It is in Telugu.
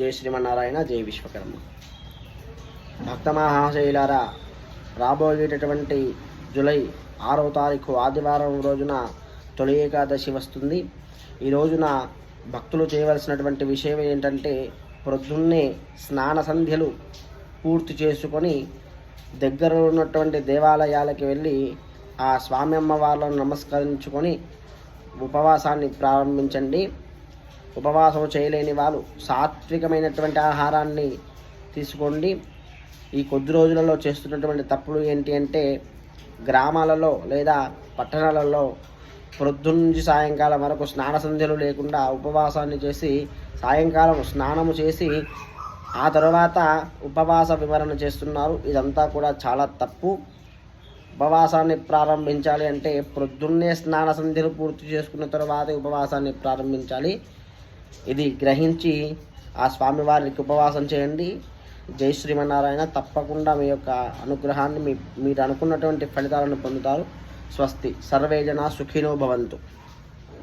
జై శ్రీమన్నారాయణ జై విశ్వకర్మ. భక్త మహాశైలారా రాబోయేటటువంటి జూలై ఆరవ తారీఖు ఆదివారం రోజున తొలి ఏకాదశి వస్తుంది. ఈ రోజున భక్తులు చేయవలసినటువంటి విషయం ఏంటంటే ప్రొద్దున్నే స్నాన సంధ్యలు పూర్తి చేసుకొని దగ్గర ఉన్నటువంటి దేవాలయాలకి వెళ్ళి ఆ స్వామి అమ్మవార్లను నమస్కరించుకొని ఉపవాసాన్ని ప్రారంభించండి. ఉపవాసం చేయలేని వాళ్ళు సాత్వికమైనటువంటి ఆహారాన్ని తీసుకోండి. ఈ కొద్ది రోజులలో చేస్తున్నటువంటి తప్పులు ఏంటి అంటే గ్రామాలలో లేదా పట్టణాలలో ప్రొద్దున నుంచి సాయంకాలం వరకు స్నాన సంధ్యలు లేకుండా ఉపవాసాన్ని చేసి సాయంకాలం స్నానము చేసి ఆ తర్వాత ఉపవాస వివరణ చేస్తున్నారు. ఇదంతా కూడా చాలా తప్పు. ఉపవాసాన్ని ప్రారంభించాలి అంటే ప్రొద్దున్నే స్నాన సంధ్యలు పూర్తి చేసుకున్న తర్వాతే ఉపవాసాన్ని ప్రారంభించాలి. ఇది గ్రహించి ఆ స్వామివారికి ఉపవాసం చేయండి. జై శ్రీమన్నారాయణ. తప్పకుండా మీ యొక్క అనుగ్రహాన్ని మీ మీరు అనుకున్నటువంటి ఫలితాలను పొందుతారు. స్వస్తి. సర్వేజన సుఖినో భవంతు.